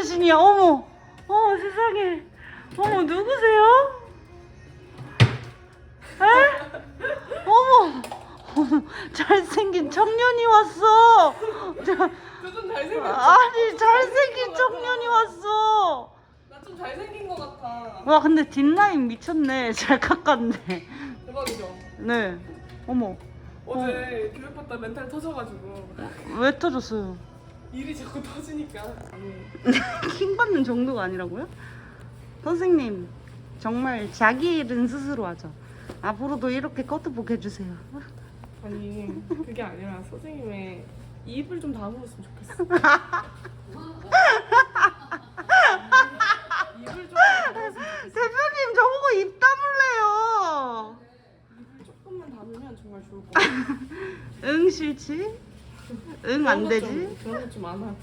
어르신이야. 어머, 어머 세상에. 어머 누구세요? 에? 어머, 어머 잘생긴 청년이 왔어. 자, 저좀 잘생겼죠? 아니 잘생긴 청년이 왔어. 나 좀 잘생긴 것 같아. 와 근데 뒷라인 미쳤네. 잘 깎았네. 대박이죠? 네. 어머, 어제 교육 받다 멘탈 터져가지고 왜 터졌어요? 일이 자꾸 터지니까. 아니, 킹 받는 정도가 아니라고요? 선생님 정말 자기 일은 스스로 하죠. 앞으로도 이렇게 커트복 해주세요. 아니 그게 아니라 선생님의 입을 좀 다물었으면 좋겠어. 입을 좀 다물었으면 좋겠어. 대표님 저보고 입 다물래요. 입을 조금만 다물면 정말 좋을 것 같아. 응 싫지? 응 안 되지? 그런 것좀 많아.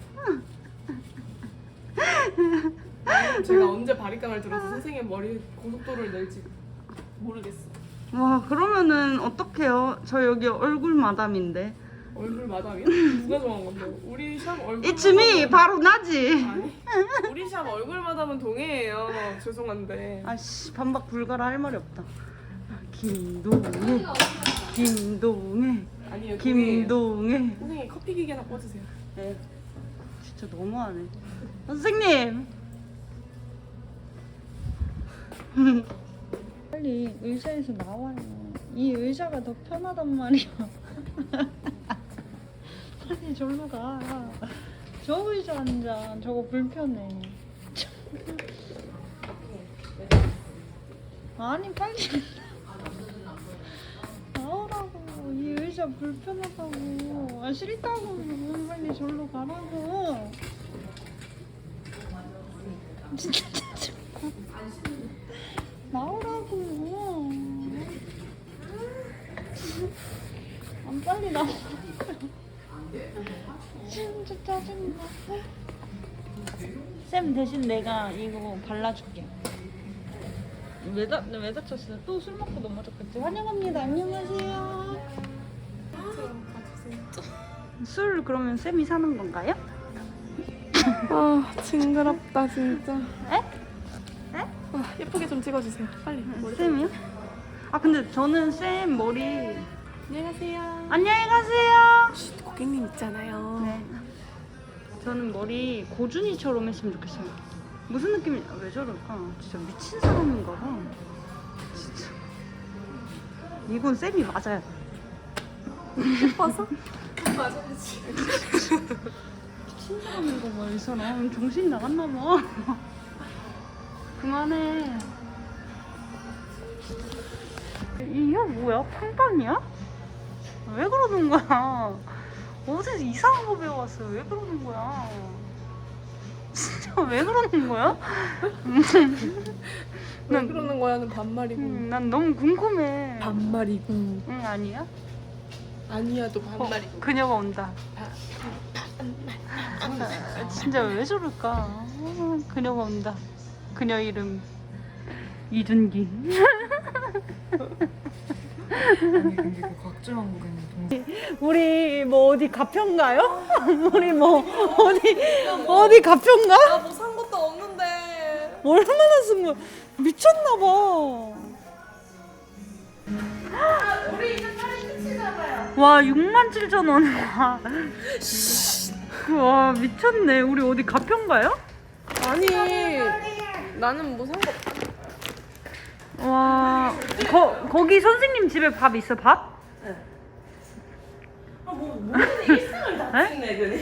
제가 언제 바리깡을 들어서 선생님 머리 고속도로를 낼지 모르겠어. 와 그러면은 어떡해요? 저 여기 얼굴 마담인데. 얼굴 마담이야? 누가 정한 건데? 우리 샵 얼굴 이쯤이 마담은- 바로 나지. 아니 우리 샵 얼굴 마담은 동해예요. 죄송한데. 아씨 반박 불가라 할 말이 없다. 김동해, 김동해, 아니요. 동해예요. 김동해. 선생님 커피 기계나 꽂으세요. 에 진짜 너무하네. 선생님. 빨리 의자에서 나와요. 이 의자가 더 편하단 말이야. 빨리 절로 가. 저 의자 앉아. 저거 불편해. 아니 빨리 나오라고. 이 의자 불편하다고. 아 싫다고. 빨리 절로 가라고. 진짜 짜증나. 나오라고. 안 빨리 나와. 진짜 짜증나. 쌤 대신 내가 이거 발라줄게. 왜, 다, 왜 다쳤어요? 또술 먹고 넘어졌겠지? 환영합니다. 안녕하세요. 술 그러면 쌤이 사는 건가요? 아 징그럽다 진짜. 에? 에? 아, 예쁘게 좀 찍어주세요. 빨리. 머리 쌤이요? 아 근데 저는 쌤 머리 안녕하세요. 안녕히 가세요. 쉿, 고객님 있잖아요. 네. 저는 머리 고준이처럼 했으면 좋겠어요. 무슨 느낌이 아, 왜 저럴까? 진짜 미친 사람인가 봐. 진짜. 이건 쌤이 맞아야 돼. 예뻐서? 맞아야지. 미친 사람인가 봐, 이 사람. 정신이 나갔나 봐. 그만해. 이게 뭐야? 팡팡이야? 왜 그러는 거야? 어디서 이상한 거 배워왔어요? 왜 그러는 거야? 왜 그러는 거야? 왜 난, 그러는 거야는 반말이고. 음, 난 너무 궁금해. 반말이고. 응, 아니야? 아니야도 어, 반말이고. 그녀가 온다. 아, 진짜 왜 저럴까? 아, 그녀가 온다. 그녀 이름 이준기. 아니 근데 그 곽주만 고객님 동생 우리 뭐 어디 가평가요? 우리 뭐 어디 어디 가평가? 나 뭐 산 것도 없는데. 얼마나 쓴 거야? 미쳤나 봐. 우리 이제 팔이 끝이잖아요. 와 6만 7천 원. 와. 와 미쳤네. 우리 어디 가평가요? 아니. 나는 뭐 산 거. 와 거, 거기 선생님 집에 밥 있어 밥? 찍네 그니.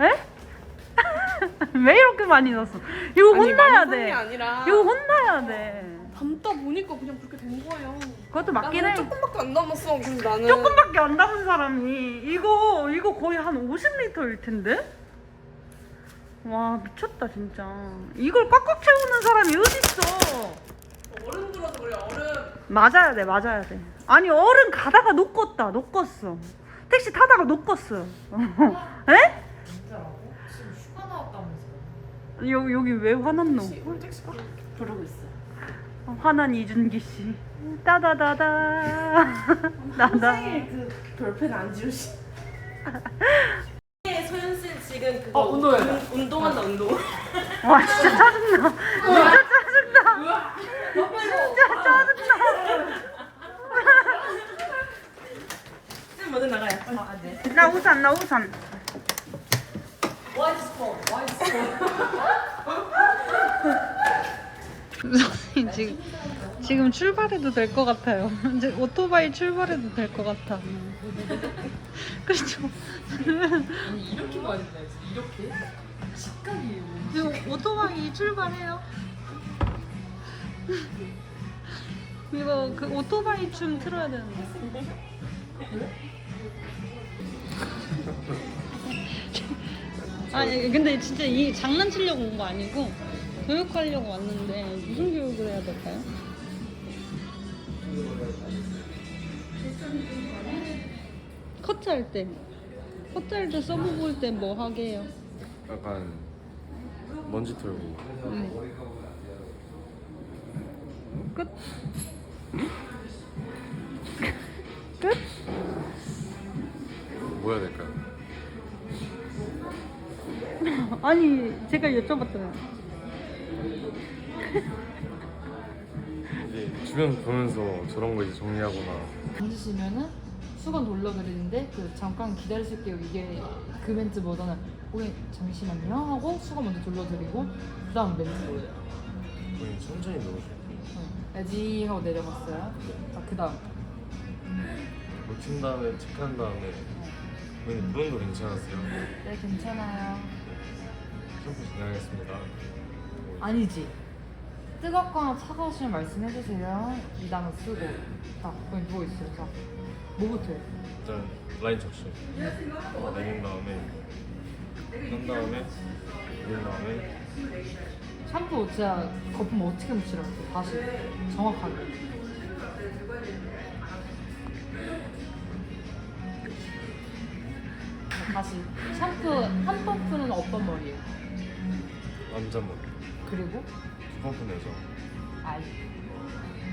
에? 왜 이렇게 많이 넣었어? 이거 혼나야 아니, 많이 돼. 산게 아니라. 이거 혼나야 돼. 담다 보니까 그냥 그렇게 된 거예요. 그것도 맞긴 해. 나는 조금밖에 안 남았어. 근데 나는. 조금밖에 안 담은 사람이 이거 이거 거의 한 50리터일 텐데? 와 미쳤다 진짜. 이걸 꽉꽉 채우는 사람이 어딨어? 얼음 불어서 그래 얼음. 맞아야 돼 맞아야 돼. 아니 어른 가다가 놓겠다 놓겠어. 택시 타다가 놓겠어. 에? 진짜라고? 지금 휴가 나왔다면서요 여, 여기 왜 화났노? 오늘 택시 불어. 부르고 있어요 화난 이준기 씨. 따다다다. 나다. 그 별펜 안 지우시 소연 씨 지금 그거 어, 운동한다 운동. 와 진짜 짜증나. 진짜 짜증나. 진짜 짜증나. 쌤 먼저 나가요. 아, 네. 나 우산 나 우산. 선생님 지금 지금 출발해도 될 것 같아요. 이제 오토바이 출발해도 될 것 같아. 그렇죠. 아니 이렇게 봐야 된다 이렇게 직각이에요 지금 오토바이 출발해요. 이거 그 오토바이 춤 틀어야 되는데. 아니 근데 진짜 이 장난치려고 온 거 아니고 교육하려고 왔는데 무슨 교육을 해야 될까요? 커트 할 때, 커트 할때 서브 볼때뭐 하게 해요? 약간 먼지 털고 음. 끝. 끝? 뭐 해야 될까요? 아니 제가 여쭤봤잖아요. 이제 주변 보면서 저런 거 이제 정리하거나. 앉으시면은 수건 돌려드리는데 그 잠깐 기다리실게요. 이게 그 멘트보다는 고객 잠시만요. 하고 수건 먼저 돌려드리고 그 다음 멘트. 그냥 천천히 넣어줘. 에지 하고 내려갔어요. 자그 다음. 놓친 다음에 체크한 다음에. 그냥 무는도 괜찮았어요? 네 괜찮아요 샴푸 진행하겠습니다. 아니지. 뜨겁거나 차가우시면 말씀해주세요. 이 단어 쓰고. 자 거기 누워있어요. 자 뭐부터 해? 일단 라인 적셔 내린 다음에 한 다음에 내린 다음에. 샴푸 진짜 거품 어떻게 묻히라고 다시. 정확하게. 자, 다시. 샴푸 한 펌프는 어떤 머리예요? 남자 머리 그리고 두 펌프 내죠 아이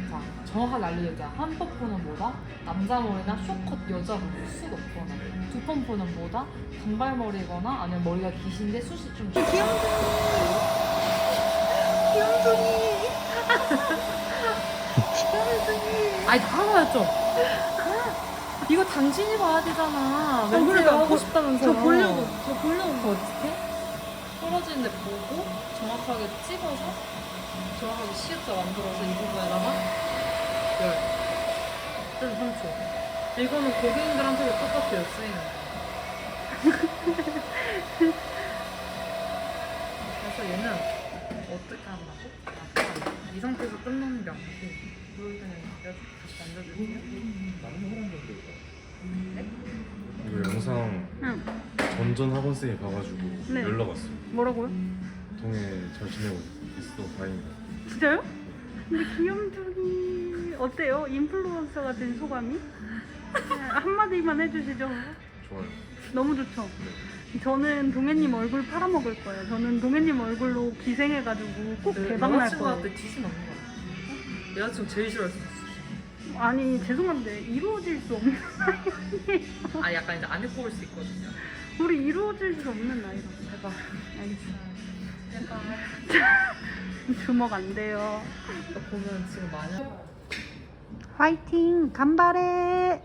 자 정확하게 알려드리자 한 펌프는 뭐다? 남자 머리나 쇼컷 여자 머리 숱 없거나 두 펌프는 뭐다? 단발머리거나 아니면 머리가 기신데 숱이 좀 아니 다봐요 좀. 이거 당신이 봐야 되잖아. 멘트 그러니까 하고 보- 싶다면서. 저 보려고 저 보려고 어떻게? 떨어지는데 보고 정확하게 찍어서 정확하게 시옷자 만들어서 이 부분에다가 열. 뜬 3초. 이거는 고객님들한테도 똑같아요 쓰이는 거. 그래서 얘는 어떻게 한다고? 약간 이 상태에서 끝나는 게 아니고 이걸 그냥 이렇게 다시 만져줄게요. 이거 영상 응. 전전 학원생이 봐가지고 네. 연락 왔어요 뭐라고요? 동해 잘 지내고 있어 다행이다 진짜요? 근데 귀염둥이 어때요? 인플루언서가 된 소감이? 그냥 한마디만 해주시죠. 좋아요 너무 좋죠. 저는 동해님 얼굴 팔아먹을 거예요. 저는 동해님 얼굴로 기생해가지고 꼭 대박 날 거예요. 여자친구한테 뒤지 맞는 거 같아. 여자친구 제일 싫어했어. 아니 죄송한데 이루어질 수 없는 아 약간 이제 안에 꼽을 수 있거든요. 우리 이루어질 수 없는 나이라. 대박. 알겠어. 주먹 안 돼요. 보면 지금 많이. 화이팅 간발해.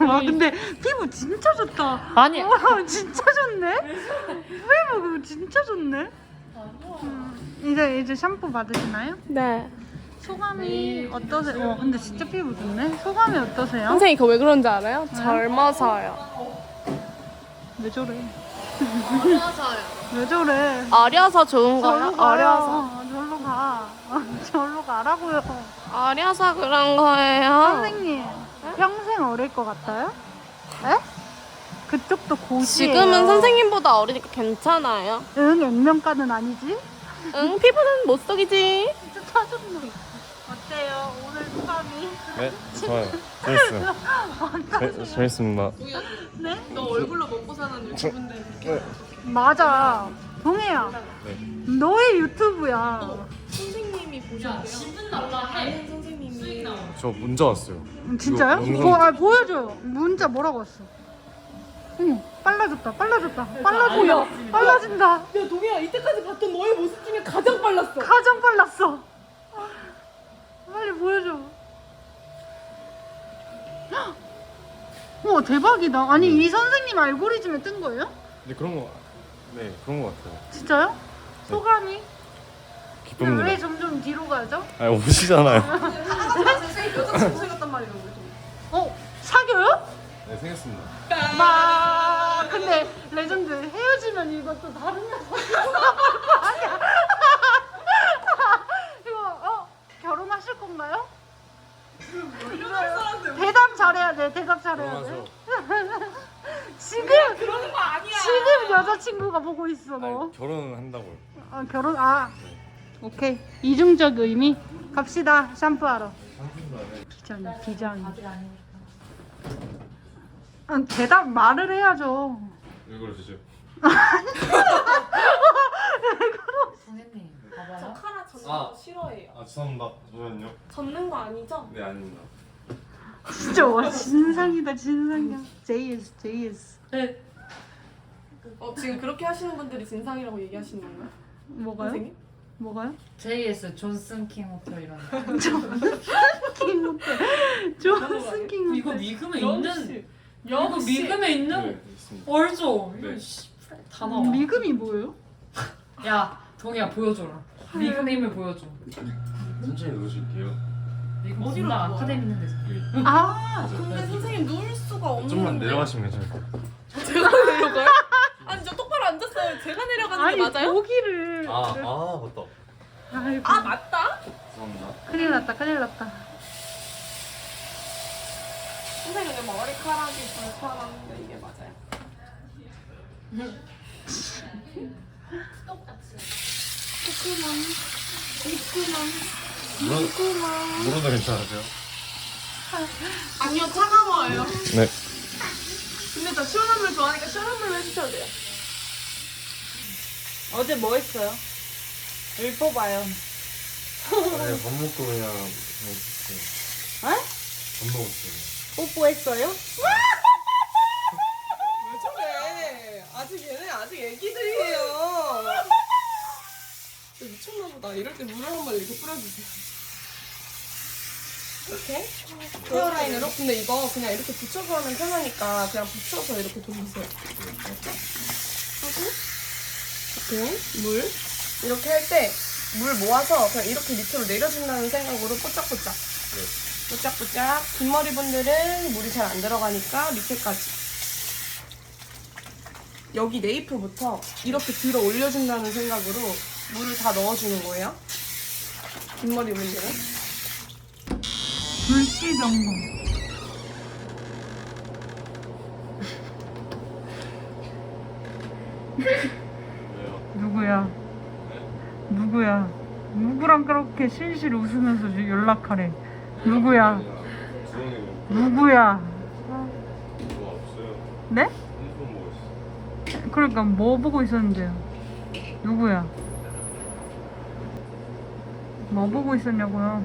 와 근데 피부 진짜 좋다. 아니. 와 진짜 좋네. 피부 진짜 좋네. 음, 이제 이제 샴푸 받으시나요? 네. 소감이 어떠세요? 어 근데 진짜 피부 좋네. 소감이 어떠세요? 선생님 그거 왜 그런지 알아요? 젊어서요. 왜 저래? 어려서요. 왜 저래? 어려서 좋은 거요? 절로 가요. 어려서. 절로 가. 절로 가라고요. 어려서 그런 거예요. 선생님 평생 어릴 것 같아요? 에? 그쪽도 고시예요. 지금은 선생님보다 어리니까 괜찮아요. 응 액면가는 아니지? 응, 피부는 못 속이지. 진짜 짜증나. 어때요 오늘 소감이? 네 좋아요 재밌어요 재, 재밌습니다 네? 너 얼굴로 먹고 사는 유튜브인데 네. 맞아. 동해야. 네. 너의 유튜브야. 선생님이 보셨대요? 아는 선생님이 저 문자 왔어요. 음, 진짜요? 이거 영상- 뭐, 아, 보여줘요. 문자 뭐라고 왔어? 어머, 빨라졌다, 빨라졌다, 빨라진다, 빨라진다. 야 동희야 이때까지 봤던 너의 모습 중에 가장 빨랐어. 가장 빨랐어. 빨리 보여줘. 헉! 우와 대박이다. 아니 이 선생님 알고리즘에 뜬 거예요? 근데 그런 거, 네 그런 거 같아요. 진짜요? 소감이? 근데 기쁩니다. 왜 점점 뒤로 가죠? 아 오시잖아요. 여자 친구 생겼단 말이야 우리. 어? 네 생겼습니다. 마 근데 레전드 헤어지면 이것도 다른 여자 아니야 이거 어? 결혼하실 건가요? 대답 잘해야 돼 대답 잘해야 돼 결혼하죠. 지금 그러는 거 아니야. 지금 여자친구가 보고 있어 너 아니, 결혼한다고요. 아, 결혼 아 오케이 이중적 의미 갑시다 샴푸하러 비장이 비장이 아, 대답 말을 해야죠 왜 그러시죠? 선생님 저 봐봐요 카라 젓는 아. 거 싫어해요. 아 죄송합니다. 저는요? 젓는 거 아니죠? 네 아닙니다. 진짜 와 진상이다 진상이야 JS JS 어 지금 그렇게 하시는 분들이 진상이라고 얘기하시는 건가요? 뭐가요? 선생님? 뭐가요? JS 존슨 킹 호텔 이런 거킹 호텔 존슨 킹 이거 호텔 미금에 영 있는 영 씨. 미금에 있는 네 있습니다. 얼죠 네. 이거 씨, 다 나와 미금이 뭐예요? 야 동이야 보여줘라 미금의 힘을 보여줘 천천히. 미금 어디로? 아카데미 있는 데서 여기. 아 근데 선생님 누울 수가 없는데. 좀만 내려가시면 괜찮을 것 같아요. 제가 내려가요? 아니 저 똑바로 앉았어요. 제가 내려가는 아니 게 맞아요? 고기를 아, 아 맞다. 아이고 아 맞다. 죄송합니다. 큰일 났다 큰일 났다 선생님 머리카락이 불편한데 이게 맞아요? 물어, 물어도 괜찮으세요? 아니요 차가워요. 네. 근데 저 시원한 물 좋아하니까 시원한 물로 해주셔도 돼요. 어제 뭐 했어요? 일 뽑아요. 아니 밥 먹고 그냥 그냥 있었어요. 어? 밥 먹었어요. 뽀뽀했어요? 왜 저래? 아직 얘네 아직 애기들이에요. 미쳤나 보다. 이럴 때 물을 한번 이렇게 뿌려주세요. 이렇게 헤어라인으로. 근데 이거 그냥 이렇게 붙여서 하면 편하니까 그냥 붙여서 이렇게 돌리세요. 이렇게 하고 이렇게 물 이렇게 할 때 물 모아서 그냥 이렇게 밑으로 내려준다는 생각으로 뽀짝뽀짝. 뽀짝뽀짝. 긴 머리 분들은 물이 잘 안 들어가니까 밑에까지. 여기 네이프부터 이렇게 들어 올려준다는 생각으로 물을 다 넣어주는 거예요. 긴 머리 분들은. 불씨 전공 왜요? 누구야? 누구야? 누구랑 그렇게 실실 웃으면서 연락하래? 누구야? 누구야? 네? 그러니까 뭐 보고 있었는데요? 누구야? 뭐 보고 있었냐고요?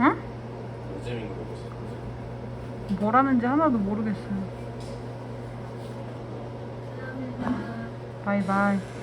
응? 뭐라는지 하나도 모르겠어요. 바이바이.